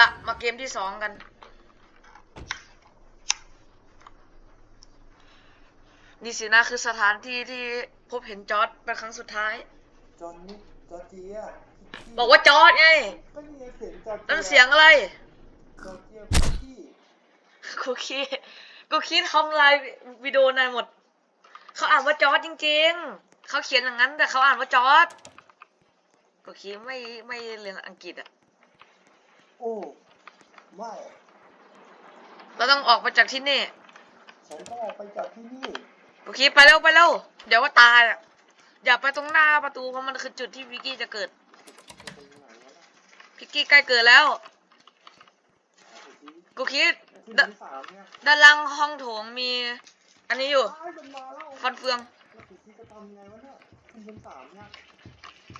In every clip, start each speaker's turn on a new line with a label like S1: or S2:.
S1: ละมาเกมที่สองกัน นี่สินะคือสถานที่ที่พบเห็นจอร์ดเป็นครั้งสุดท้าย
S2: จอนนี่จอร์เจีย
S1: บอกว่าจอร์ดไง
S2: ก็นี่ไงเสียงจอร์เจีย
S1: นั่นเสียงอะไร
S2: จอร์เจียพี่
S1: กูคิดกูคิดทำลายวิดีโอนายหมด เขาอ่านว่าจอร์ดจริง ๆ เขาเขียนอย่างนั้นแต่เขาอ่านว่าจอร์ดกูคิดไม่ไม่เรียนอังกฤษอะ
S2: โอ้ไม่
S1: เราต้องออกมาจากที่นี่
S2: ฉันต้องออกไปจากที่นี่
S1: กูคิดไปเร็วไปเร็วเดี๋ยวว่าตายอะอย่าไปตรงหน้าประตูเพราะมันคือจุดที่วิกกี้จะเกิด
S2: จะไปไหนวะล่ะ
S1: พิกกี้ใกล้เกิดแล้ว
S2: เอาไปสิ
S1: กูคิด
S2: ขึ้น
S1: ด
S2: ชั้นสามเนี่ย
S1: ด้านล่างห้องโถงมี อันนี้อยู่
S2: อ้ายมันมาแล้ว
S1: ฟันเฟือง
S2: แล้วกูคิดจะทำไงวะเนี่ยขึ้นชั้นสามเนี่ย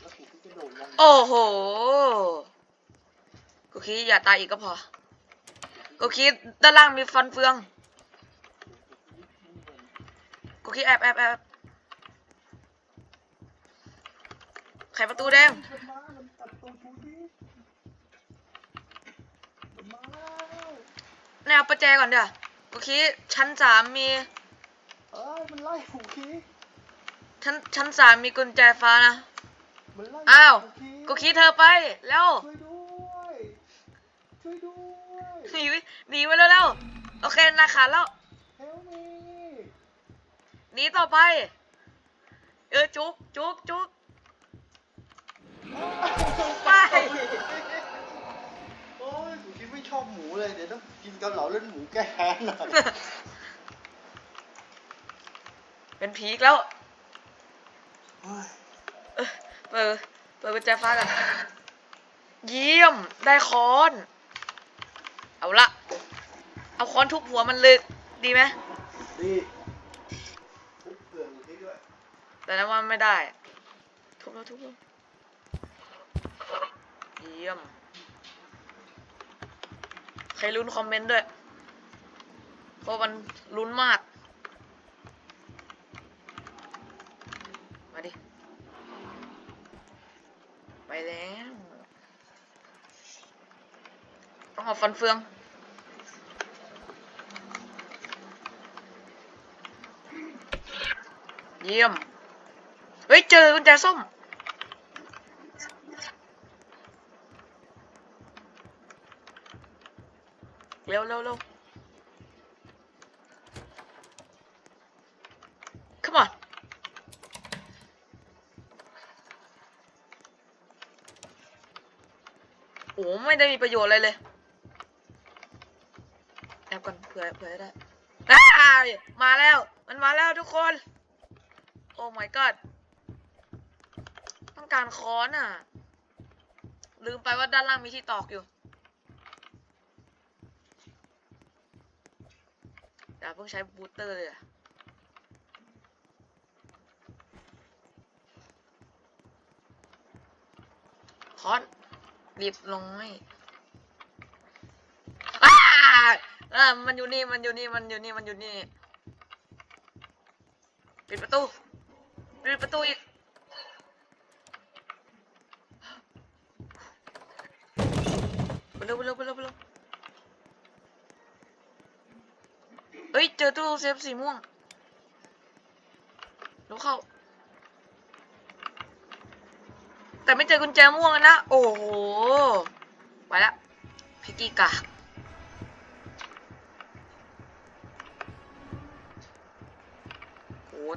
S2: แล้วกูคิดจะโดดลง
S1: โอ้โห กูคิดอย่าตายอีกก็พอ กูคิดด้านล่างมีฟันเฟือง กูคิดแอบแอบแอบไขประตูแดง
S2: มันมามันตัดตัวกูดิมันมาแล้ว
S1: แนวประแจก่อนเดี๋ยวกูคิดชั้นสามมี
S2: เอ้ยมันไล่กูคิด
S1: ชั้นชั้นสามมีกุญแจฟ้านะ
S2: มันไล่
S1: อ้าว
S2: คิด
S1: กูคิดเธอไป แล้ว
S2: ช่วยด้วย ช่วยด้วย
S1: หนีไปหนีไปแล้วแล้วโอเคนาขาดแล้ว
S2: เฮลมี
S1: หนีต่อไป เออจุกจุกจุกไป
S2: โอ้ยกูคิดไม่ชอบหมูเลยเดี๋ยวต้องกินเกาเหลาเล่นหมูแก้แค้นหน่อย
S1: เป็นผีอีกแล้ว
S2: เฮ้ย
S1: เออเปิดเปิดกุญแจฟ้ากันเยี่ยมได้ค้อน เอาละ เอาค้อนทุบหัวมันเลยดีไหม
S2: ดีทุบเกลือนกูคิดด้วย
S1: แต่นั้นว่าไม่ได้ ทุบแล้วทุบแล้วเยี่ยมใครลุ้นคอมเมนต์ด้วยเพราะมันลุ้นมาก มาดิ ไปแล้ว ต้องเอาฟันเฟือง เยี่ยม เฮ้ย เจอกุญแจส้ม เร็วเร็วเร็ว come on โอ้ไม่ได้มีประโยชน์อะไรเลย แอบก่อนเผื่อเผื่อได้มาแล้ว มันมาแล้วทุกคน โอ้ my god ต้องการค้อนอะ ลืมไปว่าด้านล่างมีที่ตอกอยู่อย่เพิ่งใช้บูสเตอร์เลยอะค้อนรีบลงไม่อ้าอ่ามันอยู่นี่ มันอยู่นี่ มันอยู่นี่ มันอยู่นี่ ปิดประตู ปิดประตูอีกไปเร็วไปเร็วไปเร็วไปเร็วเอ้ย เจอตู้เซฟสีม่วงรู้เข้า แต่ไม่เจอกุญแจม่วงนะ โอ้โห ไปละพิกกี้กาก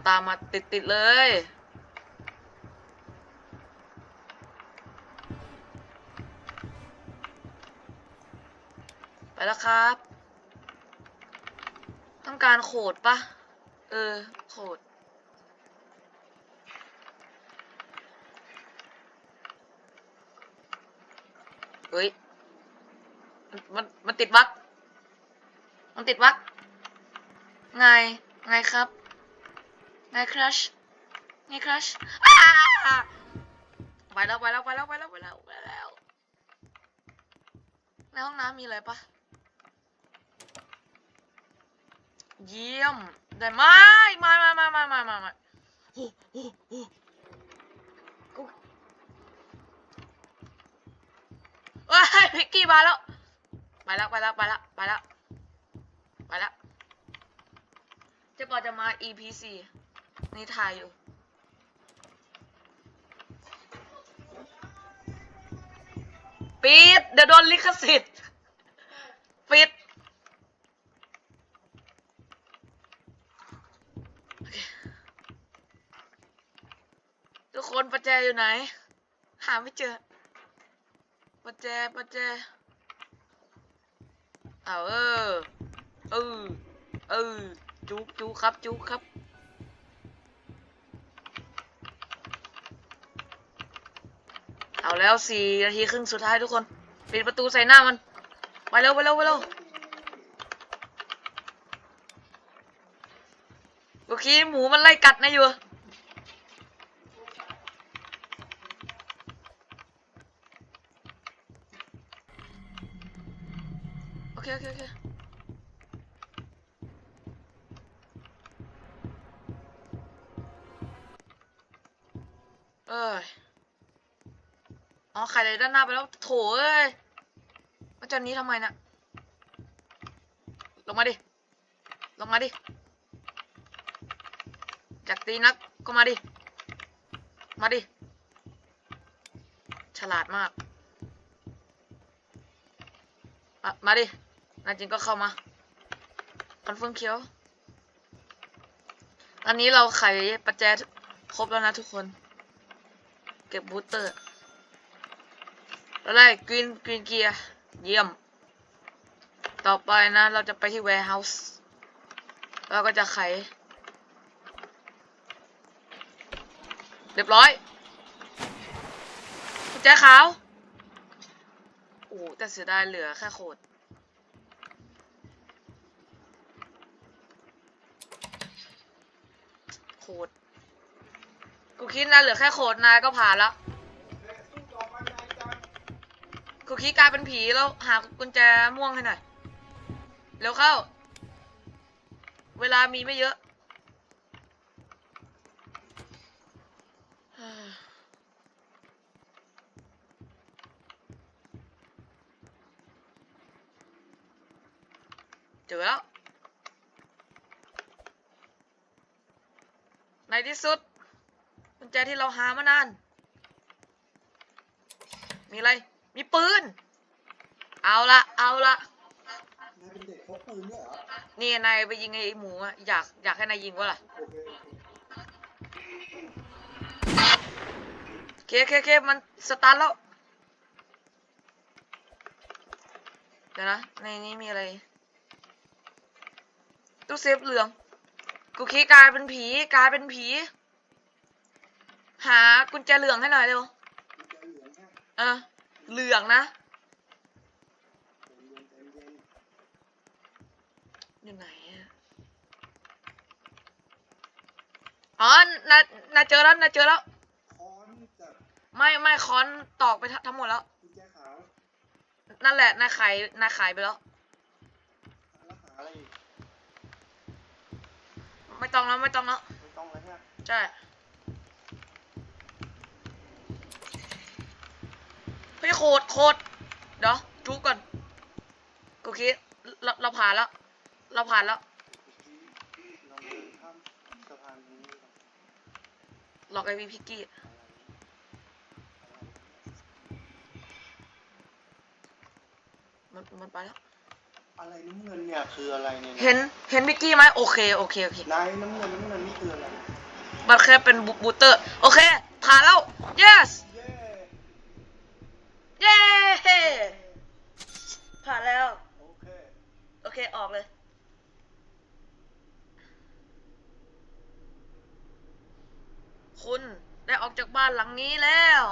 S1: ตามมาติดติดเลย ไปแล้วครับ ต้องการโขดปะเออ โขดเฮ้ย มัน มันติดวักมันติดวักไง ไงครับ ไงครัชไงครัชไปแล้วไปแล้วไปแล้วไปแล้วไปแล้วไปแล้วในห้องน้ำมีอะไรปะเยี่ยมได้ไหมมามามามามามามาโอ้โหโอ้กูเอ้ยพิกกี้มาแล้วแล้วไปแล้วไปแล้วไปแล้วไปแล้วจ๊ปอจะมา EP สี่ นี่ถ่ายอยู่ ปิด เดี๋ยวโดนลิขสิทธิ์ ปิด ทุกคนประแจอยู่ไหน หาไม่เจอประแจประแจเอาเออ เออ เออ จุกจุกครับ จุกครับ เอาแล้วสี่นาทีครึ่งสุดท้ายทุกคน ปิดประตูใส่หน้ามัน ไปเร็วไปเร็วไปเร็วเมื่อกี้หมูมันไล่กัดนะอยู่โอเคโอเคโอเคเอ้ย อ๋อไข่เลยด้านหน้าไปแล้วโถเอ้ยมาจนนี้ทำไมนะ่ะลงมาดิ ลงมาดิจากตีนักก็มาดิ มาดิ ฉลาดมาก มามาดินาจริงก็เข้ามาคอนเฟิร์มเคียวอันนี้เราไขประแจครบแล้วนะทุกคน เก็บบูสเตอร์ เราได้กรีนกรีนเกียร์เยี่ยม ต่อไปนะเราจะไปที่ warehouse เราก็จะไข เรียบร้อยกุญแจขาว โอ้แต่เสียดายเหลือแค่โคดโคดกูคิดนะเหลือแค่โคดนายก็ผ่านแล้ว คิดกลายเป็นผีแล้วหากุญแจม่วงให้หน่อยเร็วเข้า เวลามีไม่เยอะเจอแล้ว ในที่สุดกุญแจที่เราหามานาน มีอะไร มีปืน เอาละ เอาละ
S2: นายเป็นเด็กพกปืนด้วยเหรอ
S1: นี่นายไปยิงไอ้หมูอะอยากอยากให้นายยิงวะล่ะ
S2: โอเค
S1: เคเคเคมันสตาร์ทแล้ว เดี๋ยวนะ ในนี้มีอะไรตู้เซฟเหลือง กูคิดกลายเป็นผีกลายเป็นผี หากุญแจเหลืองให้หน่อยเร็ว
S2: กุญแจเหลืองฮะ
S1: เออ เหลืองนะ
S2: ใจเย็นใจเย็น
S1: อยู่ไหนอะอ๋อนายนายเจอแล้วนายเจอแล้ว
S2: ค้อนจาก
S1: ไม่ไม่ค้อนตอกไปทั้งทั้งหมดแล้ว
S2: กุญแจขาว
S1: นั่นแหละนายขายนายขายไปแล้ว
S2: แล้วหาอะไรอีก
S1: ไม่ต้องแล้วไม่ต้องแล้ว
S2: ไม่ต้องแล้วฮะ
S1: ใช่ เฮ้ยโคตรโคตรเดี๋ยวจุกก่อนกูคิดเราเราผ่านแล้ว เราผ่านแล้ว
S2: ลองเดินข้ามสะพานนี้ก่อน
S1: หลอกไอวีพิกกี้มันมันไปแล้ว
S2: อะไรน้ำเงินเนี่ยคืออะไรเนี่ย
S1: เห็นเห็นพิกกี้ไหมโอเคโอเคโอเค
S2: นายน้ำเงินน้ำเงินนี่คืออะไร
S1: มันแค่เป็นบูบูเตอร์ โอเคผ่านแล้ว yes
S2: เย้
S1: เย้ ผ่านแล้ว
S2: โอเค
S1: โอเค ออกเลย คุณได้ออกจากบ้านหลังนี้แล้ว